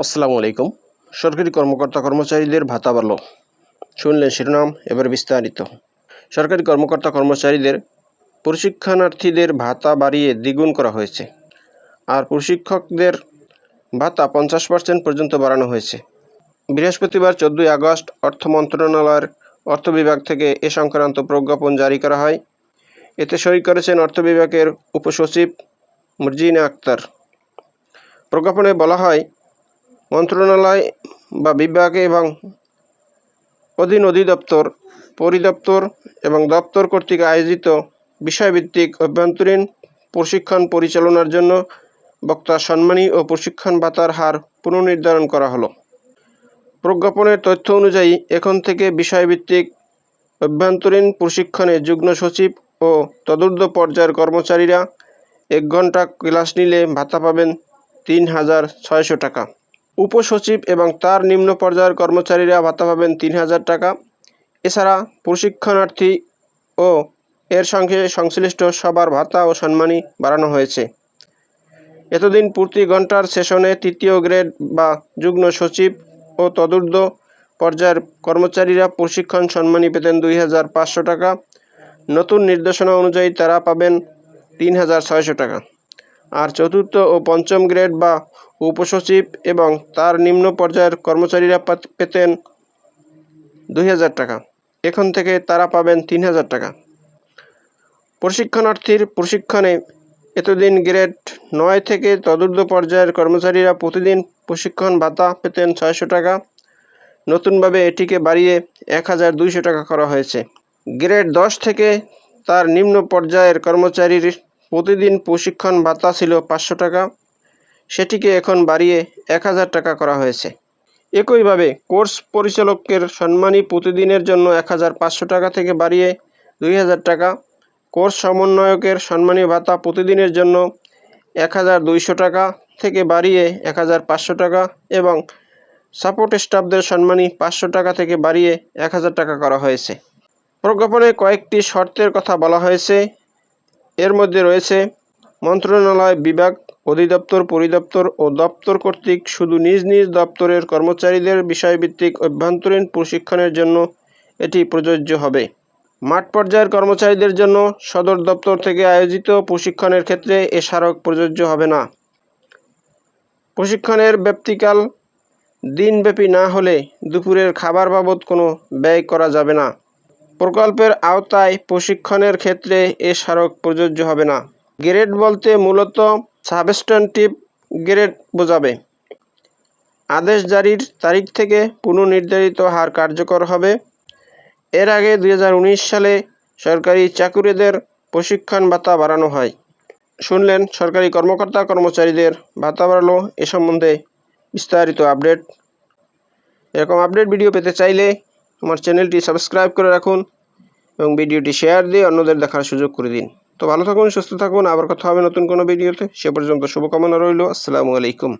আসসালামু আলাইকুম। সরকারি কর্মকর্তা কর্মচারীদের ভাতা বাড়ল। শুনলেন শিরোনাম, এবার বিস্তারিত। সরকারি কর্মকর্তা কর্মচারীদের প্রশিক্ষণার্থীদের ভাতা বাড়িয়ে দ্বিগুণ করা হয়েছে। আর প্রশিক্ষকদের ভাতা পঞ্চাশ পার্সেন্ট পর্যন্ত বাড়ানো হয়েছে। বৃহস্পতিবার চোদ্দোই আগস্ট অর্থ মন্ত্রণালয়ের অর্থ বিভাগ থেকে এ সংক্রান্ত প্রজ্ঞাপন জারি করা হয়। এতে সই করেছেন অর্থ বিভাগের উপসচিব মুরজিনা আক্তার। প্রজ্ঞাপনে বলা হয় মন্ত্রণালয় বা বিভাগে এবং অধীন অধিদপ্তর, পরিদপ্তর এবং দপ্তর কর্তৃক আয়োজিত বিষয়ভিত্তিক অভ্যন্তরীণ প্রশিক্ষণ পরিচালনার জন্য বক্তা সম্মানী ও প্রশিক্ষণ ভাতার হার পুনর্নির্ধারণ করা হলো। প্রজ্ঞাপনের তথ্য অনুযায়ী এখন থেকে বিষয়ভিত্তিক অভ্যন্তরীণ প্রশিক্ষণে যুগ্ম সচিব ও তদূর্ধ্ব পর্যায়ের কর্মচারীরা এক ঘণ্টা ক্লাস নিলে ভাতা পাবেন তিন হাজার ছয়শো টাকা। উপসচিব এবং তার নিম্ন পর্যায়ের কর্মচারীরা ভাতা পাবেন তিন হাজার টাকা। এছাড়া প্রশিক্ষণার্থী ও এর সঙ্গে সংশ্লিষ্ট সবার ভাতা ও সম্মানী বাড়ানো হয়েছে। এতদিন প্রতি ঘণ্টার সেশনে তৃতীয় গ্রেড বা যুগ্ম সচিব ও তদূর্ধ্ব পর্যায়ের কর্মচারীরা প্রশিক্ষণ সম্মানী পেতেন দুই হাজার পাঁচশো টাকা। নতুন নির্দেশনা অনুযায়ী তারা পাবেন তিন হাজার ছয়শো টাকা। আর চতুর্থ ও পঞ্চম গ্রেড বা উপসচিব এবং তার নিম্ন পর্যায়ের কর্মচারীরা পেতেন দুই হাজার টাকা। এখন থেকে তারা পাবেন তিন হাজার টাকা। প্রশিক্ষণার্থীর প্রশিক্ষণে এতদিন গ্রেড নয় থেকে তদূর্ধ্ব পর্যায়ের কর্মচারীরা প্রতিদিন প্রশিক্ষণ ভাতা পেতেন ছয়শো টাকা। নতুনভাবে এটিকে বাড়িয়ে এক হাজার দুইশো টাকা করা হয়েছে। গ্রেড দশ থেকে তার নিম্ন পর্যায়ের কর্মচারীর প্রতিদিন প্রশিক্ষণ ভাতা ছিল পাঁচশো টাকা। সেটিকে এখন বাড়িয়ে এক হাজার টাকা করা হয়েছে। একইভাবে কোর্স পরিচালকের সম্মানী প্রতিদিনের জন্য এক হাজার পাঁচশো টাকা থেকে বাড়িয়ে দুই হাজার টাকা। কোর্স সমন্বয়কের সম্মানী ভাতা প্রতিদিনের জন্য এক হাজার দুইশো টাকা থেকে বাড়িয়ে এক হাজার পাঁচশো টাকা এবং সাপোর্ট স্টাফদের সম্মানী পাঁচশো টাকা থেকে বাড়িয়ে এক হাজার টাকা করা হয়েছে। প্রজ্ঞাপনে কয়েকটি শর্তের কথা বলা হয়েছে। এর মধ্যে রয়েছে মন্ত্রণালয় বিভাগ, অধিদপ্তর, পরিদপ্তর ও দপ্তর কর্তৃক শুধু নিজ নিজ দপ্তরের কর্মচারীদের বিষয়ভিত্তিক অভ্যন্তরীণ প্রশিক্ষণের জন্য এটি প্রযোজ্য হবে। মাঠ পর্যায়ের কর্মচারীদের জন্য সদর দপ্তর থেকে আয়োজিত প্রশিক্ষণের ক্ষেত্রে এ স্মারক প্রযোজ্য হবে না। প্রশিক্ষণের ব্যাপ্তিকাল দিনব্যাপী না হলে দুপুরের খাবার বাবদ কোনো ব্যয় করা যাবে না। প্রকল্পের আওতায় প্রশিক্ষণের ক্ষেত্রে এ স্মারক প্রযোজ্য হবে না। গ্রেড বলতে মূলত সাবস্ট্যান্টিভ গ্রেড বোঝাবে। আদেশ জারির তারিখ থেকে পুনর্নির্ধারিত হার কার্যকর হবে। এর আগে দু হাজার উনিশ সালে সরকারি চাকুরিদের প্রশিক্ষণ ভাতা বাড়ানো হয়। শুনলেন সরকারি কর্মকর্তা কর্মচারীদের ভাতা বাড়ালো এ সম্বন্ধে বিস্তারিত আপডেট। এরকম আপডেট ভিডিও পেতে চাইলে আমার চ্যানেলটি সাবস্ক্রাইব করে রাখুন এবং ভিডিওটি শেয়ার দিয়ে অন্যদের দেখার সুযোগ করে দিন। তো ভালো থাকুন, সুস্থ থাকুন। আবার কথা হবে নতুন কোনো ভিডিওতে। সে পর্যন্ত শুভকামনা রইল। আসসালামু আলাইকুম।